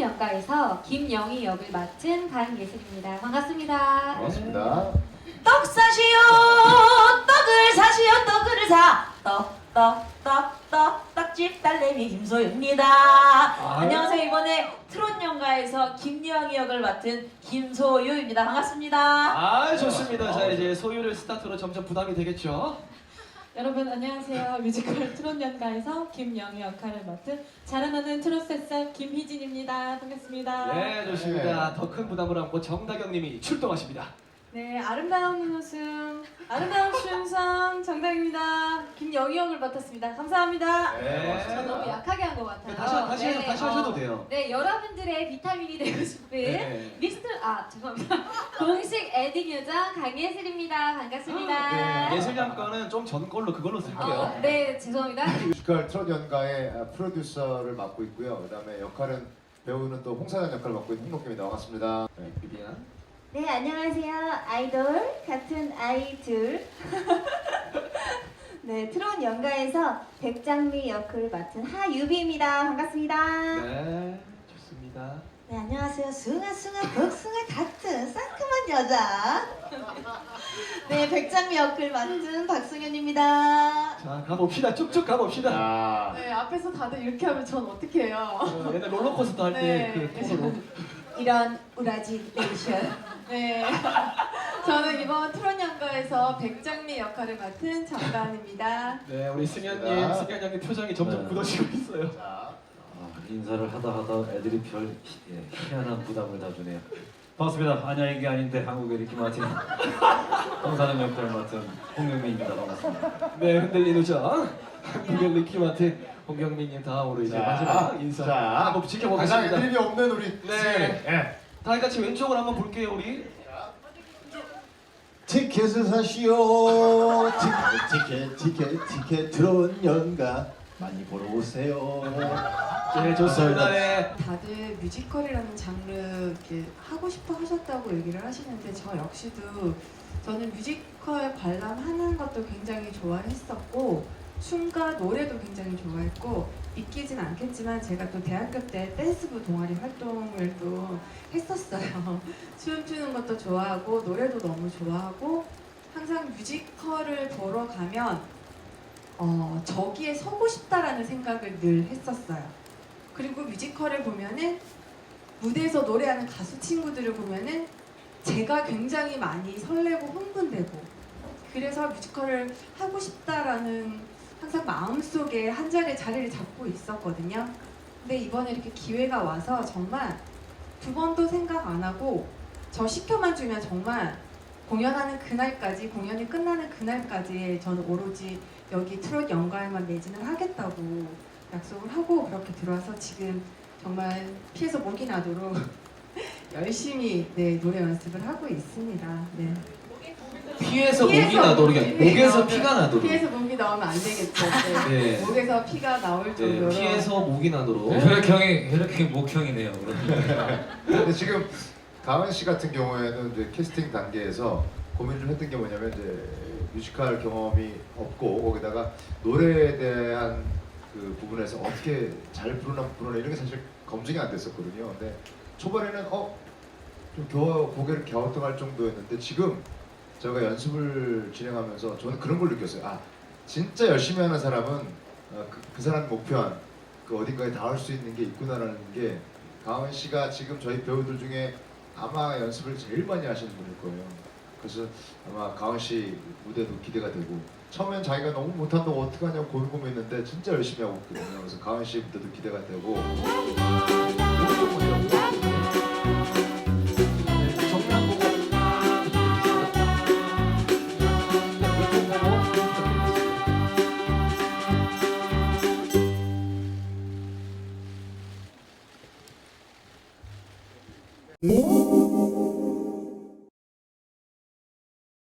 연가에서 김영희 역을 맡은 강예슬입니다. 반갑습니다. 반갑습니다. 떡 사시오 떡을 사시오 떡을 사떡떡떡떡 떡집 딸내미 김소유입니다 안녕하세요 이번에 트롯 연가에서 김여영이 역을 맡은 김소유입니다 반갑습니다 아 좋습니다. 자 이제 소유를 스타트로 점점 부담이 되겠죠. 여러분 안녕하세요. 뮤지컬 트롯 연가에서 김영희 역할을 맡은 자라나는 트롯 새싹 김희진입니다. 반갑습니다. 네 좋습니다. 더 큰 부담을 안고 정다경님이 출동하십니다. 네, 아름다운 웃음, 아름다운 춤성 정답입니다. 김영희 역을 맡았습니다. 감사합니다. 네. 저 너무 약하게 한 것 같아요. 네, 다시 다시 네네. 다시 하셔도 돼요. 네, 여러분들의 비타민이 되고 싶은 네. 미스터 아 죄송합니다. 공식 에딩 요정 강예슬입니다. 반갑습니다. 네, 예술양 거는 좀 전 걸로 그걸로 쓸게요. 어, 네, 죄송합니다. 뮤지컬 트롯 연가의 아, 프로듀서를 맡고 있고요. 그다음에 역할은 배우는 또 홍사장 역할을 맡고 있는 홍록김입니다. 반갑습니다. 네. 비비안. 네, 안녕하세요. 아이돌 같은 아이들. 네, 트롯 연가에서 백장미 역을 맡은 하유비입니다. 반갑습니다. 네 좋습니다. 네, 안녕하세요. 숭아숭아 복숭아 같은 상큼한 여자. 네, 백장미 역을 맡은 박승현입니다. 자 가봅시다. 쭉쭉 가봅시다. 자, 네, 앞에서 다들 이렇게 하면 전 어떻게 해요? 어, 옛날 롤러코스터 할때 네. 그 톤으로. 이런 우라지 레이션. 네, 저는 이번 트롯 연가에서 백장미 역할을 맡은 정다은입니다. 네 우리 승현님, 좋습니다. 승현 형님 표정이 점점 네. 굳어지고 있어요. 자, 아, 인사를 하다 하다 애들이 별 희- 예, 희한한 부담을 다 주네요. 반갑습니다. 아냐 이게 아닌데 한국의 리키 마틴 홍사는 역할을 맡은 홍영민입니다. 반갑습니다. 네 흔들리는 저 한국의 리키 마틴 홍경민님 다음으로 이제 자, 마지막 인사 자, 한번 지켜보겠습니다. 애드립이 없는 우리 네. 승현이. 네. 다 같이 왼쪽으로 한번 볼게요 우리. 티켓을 사시오 티켓 티켓 티켓 티켓 들어온 연가 많이 보러 오세요 네 좋습니다. 네. 다들 뮤지컬이라는 장르 이렇게 하고 싶어 하셨다고 얘기를 하시는데 저 역시도 저는 뮤지컬 관람하는 것도 굉장히 좋아했었고 춤과 노래도 굉장히 좋아했고 믿기진 않겠지만 제가 또 대학교 때 댄스부 동아리 활동을 또 했었어요. 춤 추는 것도 좋아하고 노래도 너무 좋아하고 항상 뮤지컬을 보러 가면 어, 저기에 서고 싶다라는 생각을 늘 했었어요. 그리고 뮤지컬을 보면은 무대에서 노래하는 가수 친구들을 보면은 제가 굉장히 많이 설레고 흥분되고 그래서 뮤지컬을 하고 싶다라는 항상 마음속에 한 자리에 자리를 잡고 있었거든요. 근데 이번에 이렇게 기회가 와서 정말 두 번도 생각 안 하고 저 시켜만 주면 정말 공연하는 그날까지 공연이 끝나는 그날까지 저는 오로지 여기 트롯 연가에만 매진을 하겠다고 약속을 하고 그렇게 들어와서 지금 정말 피해서 목이 나도록 열심히 네, 노래 연습을 하고 있습니다. 네. 피에서 목이 피해서 나도록 목이 목에서 나오면- 피가 나도록. 피해서 목이 나오면 안 되겠죠. 네. 네. 목에서 피가 나올 네, 정도로 피에서 목이 나도록. 혈액형이 혈액형이 목형이네요. 그럼. 근데 지금 가은 씨 같은 경우에는 이제 캐스팅 단계에서 고민을 했던 게 뭐냐면 이제 뮤지컬 경험이 없고 거기다가 노래에 대한 그 부분에서 어떻게 잘 부르나 못 부르나 이런 게 사실 검증이 안 됐었거든요. 근데 초반에는 어좀 겨워 고개를 갸우뚱할 정도였는데 지금 제가 연습을 진행하면서 저는 그런 걸 느꼈어요. 아 진짜 열심히 하는 사람은 어, 그, 그 사람 목표한 그 어딘가에 닿을 수 있는 게 있구나라는 게 가은 씨가 지금 저희 배우들 중에 아마 연습을 제일 많이 하시는 분일 거예요. 그래서 아마 가은 씨 무대도 기대가 되고 처음엔 자기가 너무 못한다고 어떡하냐고 고민 고민했는데 진짜 열심히 하고 있거든요. 그래서 가은 씨 무대도 기대가 되고 Oh.